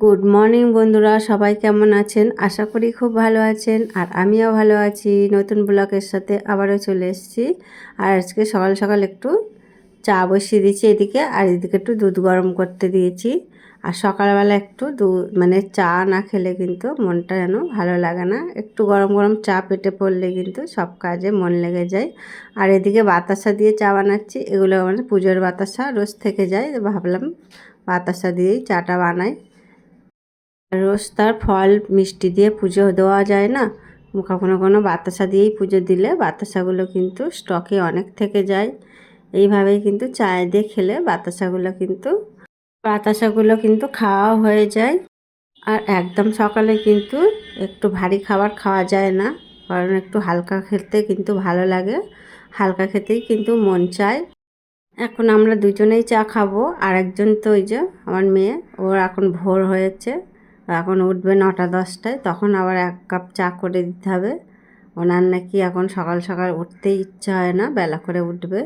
Good morning বন্ধুরা। সবাই কেমন আছেন? আশা করি খুব ভালো আছেন। আর আমিও ভালো আছি। নতুন ব্লকের সাথে আবারও চলে এসেছি। আর আজকে সকাল সকাল একটু চা বসিয়ে দিয়েছি এদিকে, আর এদিকে একটু দুধ গরম করতে দিয়েছি। আর সকালবেলা একটু দু মানে চা না খেলে কিন্তু মনটা যেন ভালো লাগে না। একটু গরম গরম চা পেটে পড়লে কিন্তু সব কাজে মন লেগে যায়। আর এদিকে বাতাসা দিয়ে চা বানাচ্ছি। এগুলো মানে পুজোর বাতাসা রোজ থেকে যায়। ভাবলাম বাতাসা দিয়েই চাটা বানাই। রোজ তার ফল, মিষ্টি দিয়ে পুজো দেওয়া যায় না। কখনো কোনো বাতাসা দিয়েই পুজো দিলে বাতাসাগুলো কিন্তু স্টকে অনেক থেকে যায়। এইভাবেই কিন্তু চায়ে দিয়ে খেলে বাতাসাগুলো কিন্তু বাতাসাগুলো কিন্তু খাওয়া হয়ে যায়। আর একদম সকালে কিন্তু একটু ভারী খাবার খাওয়া যায় না, কারণ একটু হালকা খেতে কিন্তু ভালো লাগে। হালকা খেতেই কিন্তু মন চায়। এখন আমরা দুজনেই চা খাব আর একজন তো ওই যে আমার মেয়ে, ওর এখন ভোর হয়েছে। এখন উঠবে নটা দশটায়, তখন আবার এক কাপ চা করে দিতে হবে। ওনার নাকি এখন সকাল সকাল উঠতেই ইচ্ছা হয় না, বেলা করে উঠবে।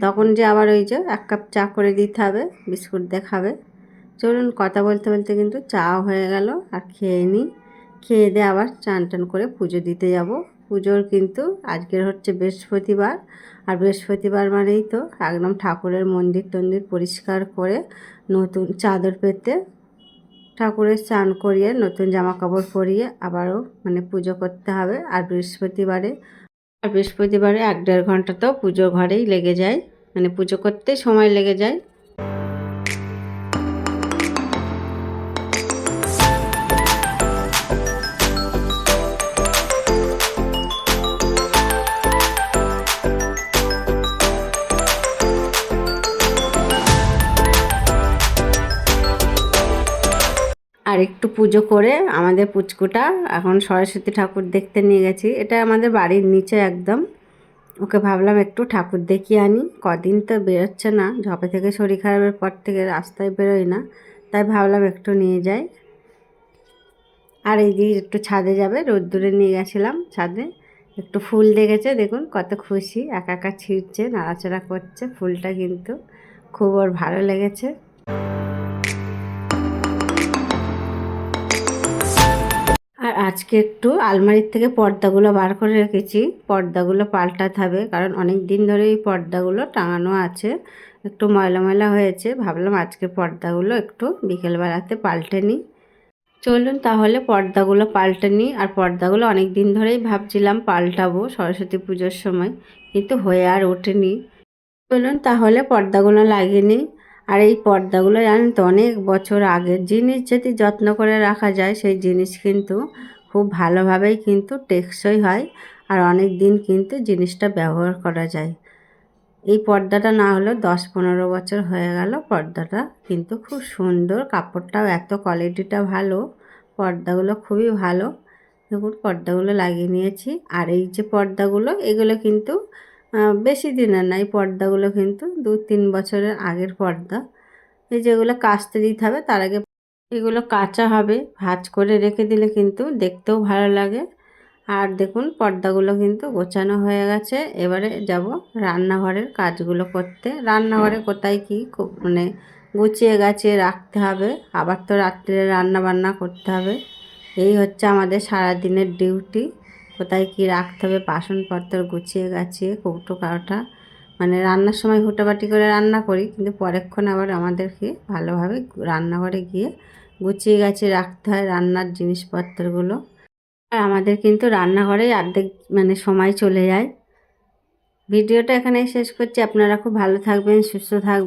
তখন যে আবার ওই যে এক কাপ চা করে দিতে হবে, বিস্কুট দিয়ে খাবে। চলুন, কথা বলতে বলতে কিন্তু চা হয়ে গেল, আর খেয়ে নিই। খেয়ে দিয়ে আবার চান টান করে পুজো দিতে যাব। পুজোর কিন্তু আজকের হচ্ছে বৃহস্পতিবার, আর বৃহস্পতিবার মানেই তো একদম ঠাকুরের মন্দির টন্দির পরিষ্কার করে নতুন চাদর পেতে ঠাকুরের স্নান করিয়ে নতুন জামা কাপড় পরিয়ে আবারও মানে পুজো করতে হবে। আর বৃহস্পতিবারে আর বৃহস্পতিবারে এক দেড় ঘণ্টা তো পুজো ঘরেই লেগে যায়। মানে পুজো করতে সময় লেগে যায়। আর একটু পুজো করে আমাদের পুচকুটা এখন সরস্বতী ঠাকুর দেখতে নিয়ে গেছি। এটা আমাদের বাড়ির নিচে একদম। ওকে ভাবলাম একটু ঠাকুর দেখিয়ে আনি। কদিন তো বেরোচ্ছে না, ঝপে থেকে শরীর খারাপের পর থেকে রাস্তায় বেরোয় না, তাই ভাবলাম একটু নিয়ে যাই। আর এই যে একটু ছাদে যাবে, রোদ্দুরে নিয়ে গেছিলাম ছাদে। একটু ফুল দেখেছে, দেখুন কত খুশি, একা একা ছিঁড়ছে, নাড়াচাড়া করছে ফুলটা কিন্তু। খুব ওর ভালো লেগেছে। আজকে একটু আলমারির থেকে পর্দাগুলো বার করে রেখেছি। পর্দাগুলো পাল্টাতে হবে, কারণ অনেক দিন ধরে এই পর্দাগুলো টাঙানো আছে। একটু ময়লা ময়লা হয়েছে, ভাবলাম আজকে পর্দাগুলো একটু বিকেলবেলাতে পাল্টে নিই। চলুন তাহলে পর্দাগুলো পাল্টে নিই, আর পর্দাগুলো অনেক দিন ধরেই ভাবছিলাম পাল্টাবো সরস্বতী পুজোর সময়, কিন্তু হয়ে আর ওঠেনি। চলুন তাহলে পর্দাগুলো লাগিয়ে নিই। আর এই পর্দাগুলো জানেন তো, অনেক বছর আগের জিনিস যদি যত্ন করে রাখা যায়, সেই জিনিস কিন্তু খুব ভালোভাবেই কিন্তু টেকসই হয় আর অনেক দিন কিন্তু জিনিসটা ব্যবহার করা যায়। এই পর্দাটা না হলেও দশ পনেরো বছর হয়ে গেল পর্দাটা কিন্তু খুব সুন্দর, কাপড়টাও এত কোয়ালিটিটা ভালো, পর্দাগুলো খুবই ভালো। দেখুন, পর্দাগুলো লাগিয়ে নিয়েছি আর এই যে পর্দাগুলো, এগুলো কিন্তু বেশি দিনের না, এই পর্দাগুলো কিন্তু দু তিন বছরের আগের পর্দা। এই যেগুলো কাস্তে দিতে হবে, তার আগে এগুলো কাঁচা হবে, ভাজ করে রেখে দিলে কিন্তু দেখতেও ভালো লাগে। আর দেখুন, পর্দাগুলো কিন্তু গোছানো হয়ে গেছে। এবারে যাব রান্নাঘরের কাজগুলো করতে। রান্নাঘরে কোথায় কি মানে গুছিয়ে গাছিয়ে রাখতে হবে। আবার তো রাত্রে রান্না বান্না করতে হবে। এই হচ্ছে আমাদের সারাদিনের ডিউটি। কোথায় কি রাখতে হবে, বাসনপত্র গুছিয়ে গাছিয়ে কৌটো কারোটা মানে রান্নার সময় হুটাবাটি করে রান্না করি, কিন্তু পরেক্ষণ আবার আমাদেরকে ভালোভাবে রান্নাঘরে গিয়ে গুছিয়ে গাছিয়ে রাখতে হয় রান্নার জিনিসপত্রগুলো। আর আমাদের কিন্তু রান্নাঘরেই অর্ধেক মানে সময় চলে যায়। ভিডিওটা এখানেই শেষ করছি। আপনারা খুব ভালো থাকবেন, সুস্থ থাকবেন